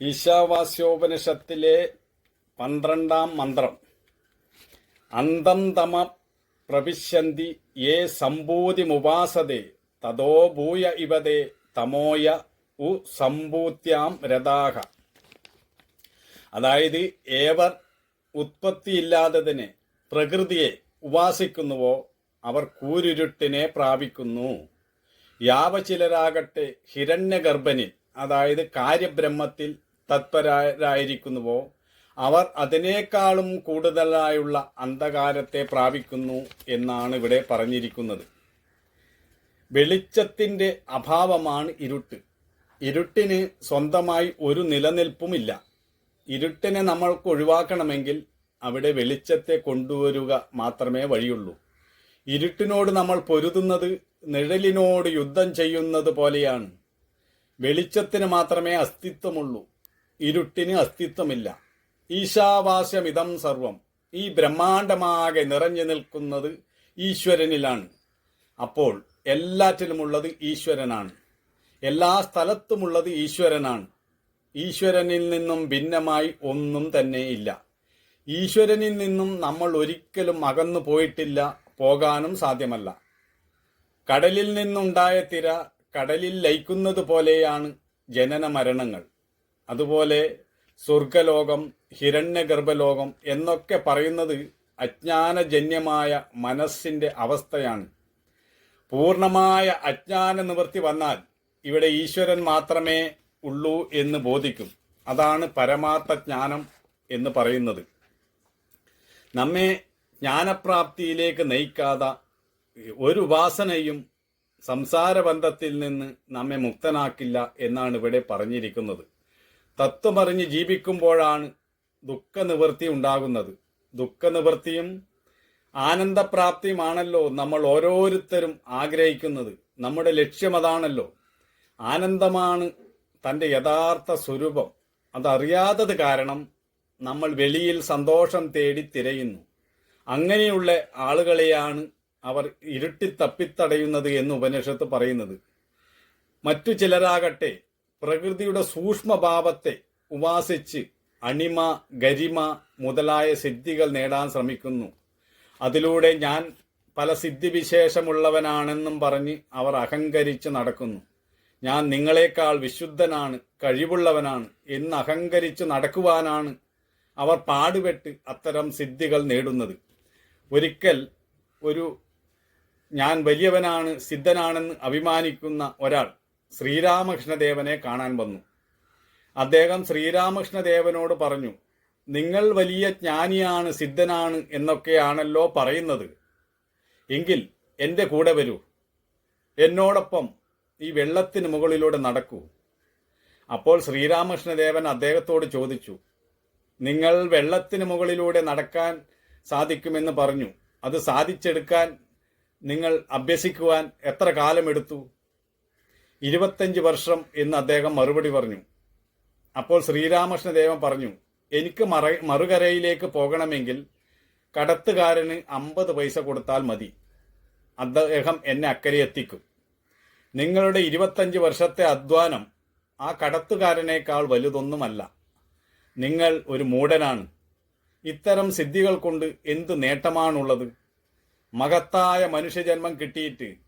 ഈശാവാസ്യോപനിഷത്തിലെ പന്ത്രണ്ടാം മന്ത്രം. അന്തം തമ ഏ യേ സമ്പൂതിമുപാസതേ തതോ ഭൂയ ഇവതേ തമോയ ഉ സമ്പൂത്യാം രഥാഹ. അതായത് ഏവർ ഉത്പത്തിയില്ലാത്തതിനെ പ്രകൃതിയെ ഉപാസിക്കുന്നുവോ അവർ കൂരുരുട്ടിനെ പ്രാപിക്കുന്നു. യാവചിലരാകട്ടെ ഹിരണ്യഗർഭനിൽ അതായത് കാര്യബ്രഹ്മത്തിൽ തത്പരരായിരിക്കുന്നുവോ? അവർ അതിനേക്കാളും കൂടുതലായുള്ള അന്ധകാരത്തെ പ്രാപിക്കുന്നു എന്നാണ് ഇവിടെ പറഞ്ഞിരിക്കുന്നത്. വെളിച്ചത്തിന്റെ അഭാവമാണ് ഇരുട്ട്. ഇരുട്ടിന് സ്വന്തമായി ഒരു നിലനിൽപ്പുമില്ല. ഇരുട്ടിനെ നമ്മൾക്ക് ഒഴിവാക്കണമെങ്കിൽ അവിടെ വെളിച്ചത്തെ കൊണ്ടുവരിക മാത്രമേ വഴിയുള്ളൂ. ഇരുട്ടിനോട് നമ്മൾ പൊരുതുന്നത് നിഴലിനോട് യുദ്ധം ചെയ്യുന്നത് പോലെയാണ്. വെളിച്ചത്തിന് മാത്രമേ അസ്തിത്വമുള്ളൂ. ഇരുട്ടിന് അസ്തിത്വമില്ല. ഈശാവാസ്യമിതം സർവം. ഈ ബ്രഹ്മാണ്ടമാകെ നിറഞ്ഞു നിൽക്കുന്നത് ഈശ്വരനിലാണ്. അപ്പോൾ എല്ലാറ്റിലുമുള്ളത് ഈശ്വരനാണ്. എല്ലാ സ്ഥലത്തുമുള്ളത് ഈശ്വരനാണ്. ഈശ്വരനിൽ നിന്നും ഭിന്നമായി ഒന്നും തന്നെ ഇല്ല. ഈശ്വരനിൽ നിന്നും നമ്മൾ ഒരിക്കലും അകന്നു പോയിട്ടില്ല പോകാനും സാധ്യമല്ല. കടലിൽ നിന്നുണ്ടായ തിര കടലിൽ ലയിക്കുന്നത് പോലെയാണ് ജനന മരണങ്ങൾ അതുപോലെ സ്വർഗലോകം ഹിരണ്യഗർഭലോകം എന്നൊക്കെ പറയുന്നത് അജ്ഞാനജന്യമായ മനസ്സിന്റെ അവസ്ഥയാണ്. പൂർണമായ അജ്ഞാന നിവൃത്തി വന്നാൽ ഇവിടെ ഈശ്വരൻ മാത്രമേ ഉള്ളൂ എന്ന് ബോധിക്കും. അതാണ് പരമാർത്ഥ ജ്ഞാനം എന്ന് പറയുന്നത്. നമ്മെ ജ്ഞാനപ്രാപ്തിയിലേക്ക് നയിക്കാതെ ഒരു ഉപാസനയും സംസാരബന്ധത്തിൽ നിന്ന് നമ്മെ മുക്തനാക്കില്ല എന്നാണ് ഇവിടെ പറഞ്ഞിരിക്കുന്നത്. തത്വമറിഞ്ഞ് ജീവിക്കുമ്പോഴാണ് ദുഃഖനിവൃത്തി ഉണ്ടാകുന്നത്. ദുഃഖനിവൃത്തിയും ആനന്ദപ്രാപ്തിയുമാണല്ലോ നമ്മൾ ഓരോരുത്തരും ആഗ്രഹിക്കുന്നത്. നമ്മുടെ ലക്ഷ്യം അതാണല്ലോ ആനന്ദമാണ് തന്റെ യഥാർത്ഥ സ്വരൂപം. അതറിയാത്തത് കാരണം നമ്മൾ വെളിയിൽ സന്തോഷം തേടി തിരയുന്നു. അങ്ങനെയുള്ള ആളുകളെയാണ് അവർ ഇരുട്ടി തപ്പിത്തടയുന്നത് എന്ന് ഉപനിഷത്ത് പറയുന്നത്. മറ്റു ചിലരാകട്ടെ പ്രകൃതിയുടെ സൂക്ഷ്മഭാവത്തെ ഉപാസിച്ച് അണിമ ഗരിമ മുതലായ സിദ്ധികൾ നേടാൻ ശ്രമിക്കുന്നു. അതിലൂടെ ഞാൻ പല സിദ്ധിവിശേഷമുള്ളവനാണെന്നും പറഞ്ഞ് അവർ അഹങ്കരിച്ച് നടക്കുന്നു. ഞാൻ നിങ്ങളെക്കാൾ വിശുദ്ധനാണ് കഴിവുള്ളവനാണ് എന്ന് അഹങ്കരിച്ച് നടക്കുവാനാണ് അവർ പാടുപെട്ട് അത്തരം സിദ്ധികൾ നേടുന്നത്. ഒരിക്കൽ ഒരു ഞാൻ വലിയവനാണ് സിദ്ധനാണെന്ന് അഭിമാനിക്കുന്ന ഒരാൾ ശ്രീരാമകൃഷ്ണദേവനെ കാണാൻ വന്നു. അദ്ദേഹം ശ്രീരാമകൃഷ്ണദേവനോട് പറഞ്ഞു നിങ്ങൾ വലിയ ജ്ഞാനിയാണ് സിദ്ധനാണ് എന്നൊക്കെയാണല്ലോ പറയുന്നത്. എങ്കിൽ എന്റെ കൂടെ വരൂ. എന്നോടൊപ്പം ഈ വെള്ളത്തിന് മുകളിലൂടെ നടക്കൂ. അപ്പോൾ ശ്രീരാമകൃഷ്ണദേവൻ അദ്ദേഹത്തോട് ചോദിച്ചു നിങ്ങൾ വെള്ളത്തിന് മുകളിലൂടെ നടക്കാൻ സാധിക്കുമെന്ന് പറഞ്ഞു. അത് സാധിച്ചെടുക്കാൻ നിങ്ങൾ അഭ്യസിക്കുവാൻ എത്ര കാലമെടുത്തു? ഇരുപത്തഞ്ച് വർഷം എന്ന് അദ്ദേഹം മറുപടി പറഞ്ഞു. അപ്പോൾ ശ്രീരാമകൃഷ്ണദേവൻ പറഞ്ഞു എനിക്ക് മറ മറുകരയിലേക്ക് പോകണമെങ്കിൽ കടത്തുകാരന് അമ്പത് പൈസ കൊടുത്താൽ മതി. അദ്ദേഹം എന്നെ അക്കരെ എത്തിക്കും. നിങ്ങളുടെ ഇരുപത്തഞ്ച് വർഷത്തെ അധ്വാനം ആ കടത്തുകാരനേക്കാൾ വലുതൊന്നുമല്ല. നിങ്ങൾ ഒരു മൂടനാണ് ഇത്തരം സിദ്ധികൾ കൊണ്ട് എന്ത് നേട്ടമാണുള്ളത്? മഹത്തായ മനുഷ്യജന്മം കിട്ടിയിട്ട്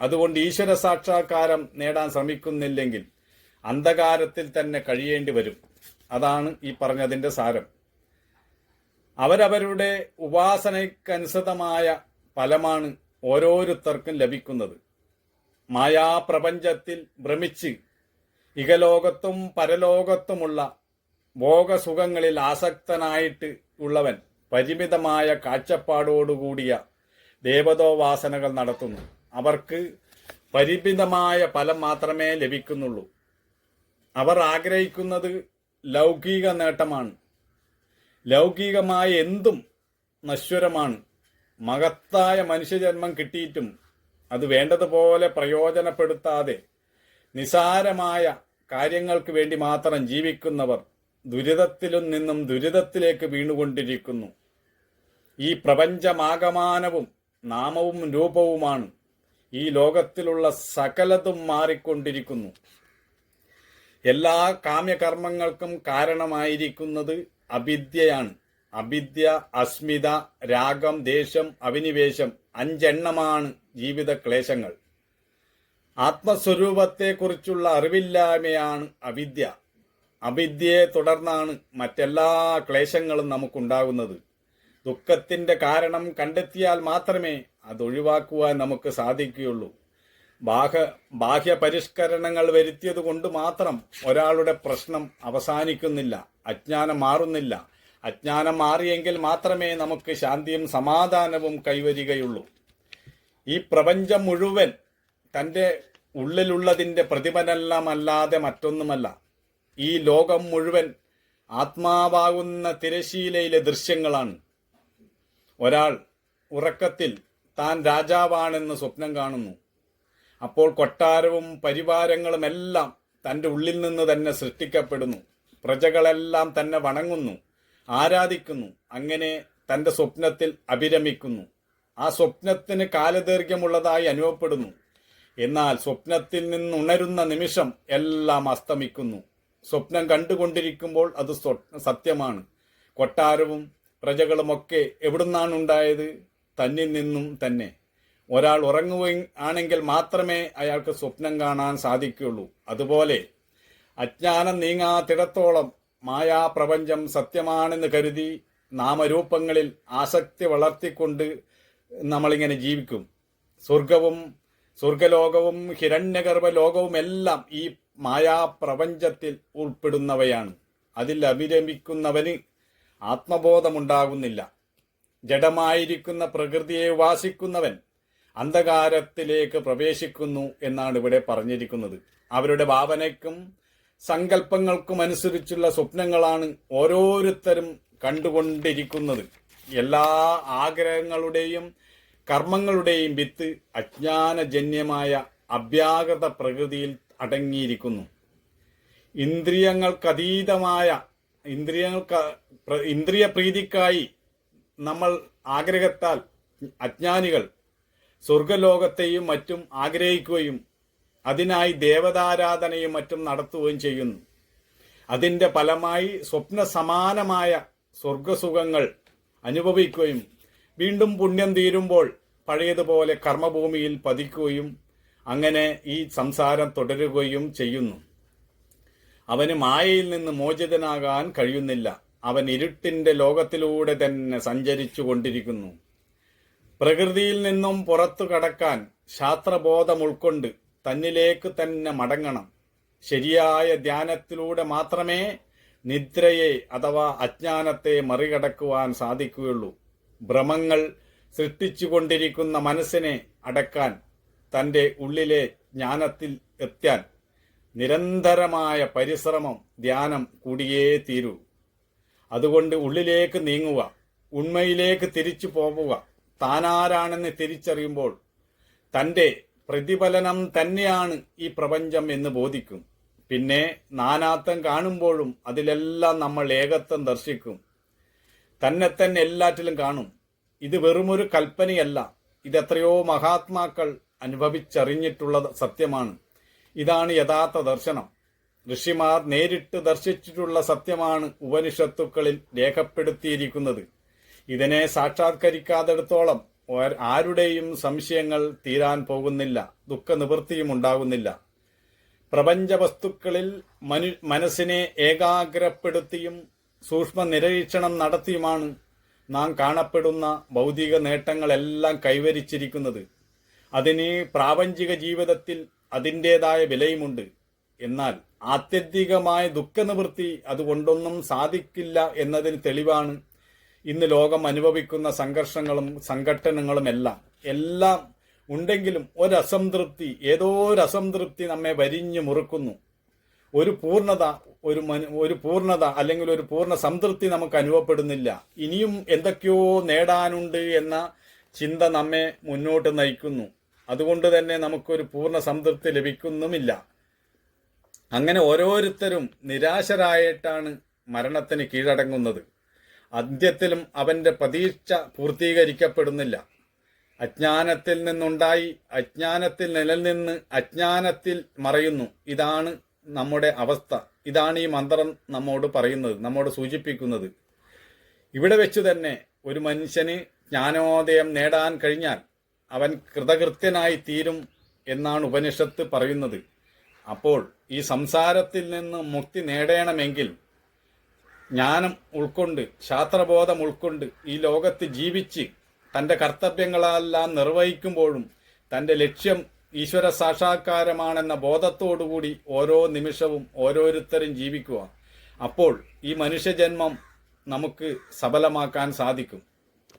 അതുകൊണ്ട് ഈശ്വര സാക്ഷാത്കാരം നേടാൻ ശ്രമിക്കുന്നില്ലെങ്കിൽ അന്ധകാരത്തിൽ തന്നെ കഴിയേണ്ടി വരും. അതാണ് ഈ പറഞ്ഞതിന്റെ സാരം. അവരവരുടെ ഉപാസനയ്ക്കനുസൃതമായ ഫലമാണ് ഓരോരുത്തർക്കും ലഭിക്കുന്നത്. മായാപ്രപഞ്ചത്തിൽ ഭ്രമിച്ച് ഇകലോകത്തും പരലോകത്തുമുള്ള ഭോഗസുഖങ്ങളിൽ ആസക്തനായിട്ട് ഉള്ളവൻ പരിമിതമായ കാഴ്ചപ്പാടോടുകൂടിയ ദേവതോവാസനകൾ നടത്തുന്നു. അവർക്ക് പരിമിതമായ ഫലം മാത്രമേ ലഭിക്കുന്നുള്ളൂ. അവർ ആഗ്രഹിക്കുന്നത് ലൗകിക നേട്ടമാണ്. ലൗകികമായ എന്തും നശ്വരമാണ്. മഹത്തായ മനുഷ്യജന്മം കിട്ടിയിട്ടും അത് വേണ്ടതുപോലെ പ്രയോജനപ്പെടുത്താതെ നിസാരമായ കാര്യങ്ങൾക്ക് വേണ്ടി മാത്രം ജീവിക്കുന്നവർ ദുരിതത്തിലും നിന്നും ദുരിതത്തിലേക്ക് വീണുകൊണ്ടിരിക്കുന്നു. ഈ പ്രപഞ്ചമാകമാനവും നാമവും രൂപവുമാണ് ഈ ലോകത്തിലുള്ള സകലതും മാറിക്കൊണ്ടിരിക്കുന്നു. എല്ലാ കാമ്യകർമ്മങ്ങൾക്കും കാരണമായിരിക്കുന്നത് അവിദ്യയാണ്. അവിദ്യ അസ്മിത രാഗം ദേശം അവിനിവേശം അഞ്ചെണ്ണമാണ് ജീവിത ക്ലേശങ്ങൾ. ആത്മസ്വരൂപത്തെക്കുറിച്ചുള്ള അറിവില്ലായ്മയാണ് അവിദ്യ. അവിദ്യയെ തുടർന്നാണ് മറ്റെല്ലാ ക്ലേശങ്ങളും നമുക്കുണ്ടാകുന്നത്. ദുഃഖത്തിന്റെ കാരണം കണ്ടെത്തിയാൽ മാത്രമേ അതൊഴിവാക്കുവാൻ നമുക്ക് സാധിക്കുകയുള്ളൂ. ബാഹ്യ ബാഹ്യ പരിഷ്കരണങ്ങൾ വരുത്തിയത് കൊണ്ട് മാത്രം ഒരാളുടെ പ്രശ്നം അവസാനിക്കുന്നില്ല അജ്ഞാനം മാറുന്നില്ല. അജ്ഞാനം മാറിയെങ്കിൽ മാത്രമേ നമുക്ക് ശാന്തിയും സമാധാനവും കൈവരികയുള്ളൂ. ഈ പ്രപഞ്ചം മുഴുവൻ തന്റെ ഉള്ളിലുള്ളതിന്റെ പ്രതിഫലനമല്ലാതെ മറ്റൊന്നുമല്ല. ഈ ലോകം മുഴുവൻ ആത്മാവാകുന്ന തിരശീലയിലെ ദൃശ്യങ്ങളാണ്. ഒരാൾ ഉറക്കത്തിൽ താൻ രാജാവാണെന്ന് സ്വപ്നം കാണുന്നു. അപ്പോൾ കൊട്ടാരവും പരിവാരങ്ങളുമെല്ലാം തന്റെ ഉള്ളിൽ നിന്ന് തന്നെ സൃഷ്ടിക്കപ്പെടുന്നു. പ്രജകളെല്ലാം തന്നെ വണങ്ങുന്നു ആരാധിക്കുന്നു അങ്ങനെ തന്റെ സ്വപ്നത്തിൽ അഭിരമിക്കുന്നു. ആ സ്വപ്നത്തിന് കാലദൈർഘ്യമുള്ളതായി അനുഭവപ്പെടുന്നു. എന്നാൽ സ്വപ്നത്തിൽ നിന്നുണരുന്ന നിമിഷം എല്ലാം അസ്തമിക്കുന്നു. സ്വപ്നം കണ്ടുകൊണ്ടിരിക്കുമ്പോൾ അത് സത്യമാണ്. കൊട്ടാരവും പ്രജകളുമൊക്കെ എവിടുന്നാണ് ഉണ്ടായത് തന്നിൽ നിന്നും തന്നെ. ഒരാൾ ഉറങ്ങുകയും ആണെങ്കിൽ മാത്രമേ അയാൾക്ക് സ്വപ്നം കാണാൻ സാധിക്കുകയുള്ളൂ. അതുപോലെ അജ്ഞാനം നീങ്ങാത്തിടത്തോളം മായാപ്രപഞ്ചം സത്യമാണെന്ന് കരുതി നാമരൂപങ്ങളിൽ ആസക്തി വളർത്തിക്കൊണ്ട് നമ്മളിങ്ങനെ ജീവിക്കും. സ്വർഗവും സ്വർഗലോകവും ഹിരണ്യഗർഭ ലോകവും എല്ലാം ഈ മായാപ്രപഞ്ചത്തിൽ ഉൾപ്പെടുന്നവയാണ്. അതിൽ അഭിരമിക്കുന്നവന് ആത്മബോധമുണ്ടാകുന്നില്ല. ജഡമായിരിക്കുന്ന പ്രകൃതിയെ വാസിക്കുന്നവൻ അന്ധകാരത്തിലേക്ക് പ്രവേശിക്കുന്നു എന്നാണ് ഇവിടെ പറഞ്ഞിരിക്കുന്നത്. അവരുടെ ഭാവനയ്ക്കും സങ്കല്പങ്ങൾക്കും അനുസരിച്ചുള്ള സ്വപ്നങ്ങളാണ് ഓരോരുത്തരും കണ്ടുകൊണ്ടിരിക്കുന്നത്. എല്ലാ ആഗ്രഹങ്ങളുടെയും കർമ്മങ്ങളുടെയും വിത്ത് അജ്ഞാനജന്യമായ അഭ്യാഗത പ്രകൃതിയിൽ അടങ്ങിയിരിക്കുന്നു. ഇന്ദ്രിയങ്ങൾക്കതീതമായ ഇന്ദ്രിയങ്ങൾക്ക് ഇന്ദ്രിയ പ്രീതിക്കായി നമ്മൾ ആഗ്രഹത്താൽ അജ്ഞാനികൾ സ്വർഗലോകത്തെയും മറ്റും ആഗ്രഹിക്കുകയും അതിനായി ദേവതാരാധനയും മറ്റും നടത്തുകയും ചെയ്യുന്നു. അതിന്റെ ഫലമായി സ്വപ്ന സമാനമായ സ്വർഗസുഖങ്ങൾ അനുഭവിക്കുകയും വീണ്ടും പുണ്യം തീരുമ്പോൾ പഴയതുപോലെ കർമ്മഭൂമിയിൽ പതിക്കുകയും അങ്ങനെ ഈ സംസാരം തുടരുകയും ചെയ്യുന്നു. അവന് മായയിൽ നിന്ന് മോചിതനാകാൻ കഴിയുന്നില്ല. അവൻ ഇരുട്ടിന്റെ ലോകത്തിലൂടെ തന്നെ സഞ്ചരിച്ചു കൊണ്ടിരിക്കുന്നു. പ്രകൃതിയിൽ നിന്നും പുറത്തു കടക്കാൻ ശാസ്ത്രബോധം ഉൾക്കൊണ്ട് തന്നിലേക്ക് തന്നെ മടങ്ങണം. ശരിയായ ധ്യാനത്തിലൂടെ മാത്രമേ നിദ്രയെ അഥവാ അജ്ഞാനത്തെ മറികടക്കുവാൻ സാധിക്കുകയുള്ളൂ. ഭ്രമങ്ങൾ സൃഷ്ടിച്ചുകൊണ്ടിരിക്കുന്ന മനസ്സിനെ അടക്കാൻ തന്റെ ഉള്ളിലെ ജ്ഞാനത്തിൽ എത്താൻ നിരന്തരമായ പരിശ്രമം ധ്യാനം കൂടിയേ തീരൂ. അതുകൊണ്ട് ഉള്ളിലേക്ക് നീങ്ങുക ഉണ്മയിലേക്ക് തിരിച്ചു പോവുക താനാരാണെന്ന് തിരിച്ചറിയുമ്പോൾ തന്റെ പ്രതിഫലനം തന്നെയാണ് ഈ പ്രപഞ്ചം എന്ന് ബോധിക്കും. പിന്നെ നാനാത്വം കാണുമ്പോഴും അതിലെല്ലാം നമ്മൾ ഏകത്വം ദർശിക്കും. തന്നെ തന്നെ എല്ലാറ്റിലും കാണും. ഇത് വെറുമൊരു കൽപ്പനയല്ല. ഇതെത്രയോ മഹാത്മാക്കൾ അനുഭവിച്ചറിഞ്ഞിട്ടുള്ള സത്യമാണ്. ഇതാണ് യഥാർത്ഥ ദർശനം. ഋഷിമാർ നേരിട്ട് ദർശിച്ചിട്ടുള്ള സത്യമാണ് ഉപനിഷത്തുക്കളിൽ രേഖപ്പെടുത്തിയിരിക്കുന്നത്. ഇതിനെ സാക്ഷാത്കരിക്കാത്തിടത്തോളം ആരുടെയും സംശയങ്ങൾ തീരാൻ പോകുന്നില്ല ദുഃഖ നിവൃത്തിയും ഉണ്ടാകുന്നില്ല. പ്രപഞ്ച വസ്തുക്കളിൽ മനു മനസ്സിനെ ഏകാഗ്രപ്പെടുത്തിയും സൂക്ഷ്മ നിരീക്ഷണം നടത്തിയുമാണ് നാം കാണപ്പെടുന്ന ഭൗതിക നേട്ടങ്ങളെല്ലാം കൈവരിച്ചിരിക്കുന്നത്. അതിന് പ്രാപഞ്ചിക ജീവിതത്തിൽ അതിന്റെതായ വിലയുമുണ്ട്. എന്നാൽ ആത്യന്തികമായ ദുഃഖനിവൃത്തി അതുകൊണ്ടൊന്നും സാധിക്കില്ല എന്നതിന് തെളിവാണ് ഇന്ന് ലോകം അനുഭവിക്കുന്ന സംഘർഷങ്ങളും സംഘട്ടനങ്ങളും എല്ലാം. എല്ലാം ഉണ്ടെങ്കിലും ഒരസംതൃപ്തി ഏതോ ഒരു അസംതൃപ്തി നമ്മെ വരിഞ്ഞു മുറുക്കുന്നു. ഒരു പൂർണത ഒരു ഒരു പൂർണത അല്ലെങ്കിൽ ഒരു പൂർണ സംതൃപ്തി നമുക്ക് അനുഭവപ്പെടുന്നില്ല. ഇനിയും എന്തൊക്കെയോ നേടാനുണ്ട് എന്ന ചിന്ത നമ്മെ മുന്നോട്ട് നയിക്കുന്നു. അതുകൊണ്ട് തന്നെ നമുക്കൊരു പൂർണ സംതൃപ്തി ലഭിക്കുന്നുമില്ല. അങ്ങനെ ഓരോരുത്തരും നിരാശരായിട്ടാണ് മരണത്തിന് കീഴടങ്ങുന്നത്. അന്ത്യത്തിലും അവന്റെ പ്രതീക്ഷ പൂർത്തീകരിക്കപ്പെടുന്നില്ല. അജ്ഞാനത്തിൽ നിന്നുണ്ടായി അജ്ഞാനത്തിൽ നിലനിന്ന് അജ്ഞാനത്തിൽ മറയുന്നു. ഇതാണ് നമ്മുടെ അവസ്ഥ. ഇതാണ് ഈ മന്ത്രം നമ്മോട് പറയുന്നത് നമ്മോട് സൂചിപ്പിക്കുന്നത്. ഇവിടെ വെച്ച് തന്നെ ഒരു മനുഷ്യന് ജ്ഞാനോദയം നേടാൻ കഴിഞ്ഞാൽ അവൻ കൃതകൃത്യനായി തീരും എന്നാണ് ഉപനിഷത്ത് പറയുന്നത്. അപ്പോൾ ഈ സംസാരത്തിൽ നിന്ന് മുക്തി നേടണമെങ്കിൽ ജ്ഞാനം ഉൾക്കൊണ്ട് ശാസ്ത്രബോധം ഉൾക്കൊണ്ട് ഈ ലോകത്ത് ജീവിച്ച് തന്റെ കർത്തവ്യങ്ങളെല്ലാം നിർവഹിക്കുമ്പോഴും തന്റെ ലക്ഷ്യം ഈശ്വര സാക്ഷാത്കാരമാണെന്ന ബോധത്തോടുകൂടി ഓരോ നിമിഷവും ഓരോരുത്തരും ജീവിക്കുക. അപ്പോൾ ഈ മനുഷ്യജന്മം നമുക്ക് സഫലമാക്കാൻ സാധിക്കും.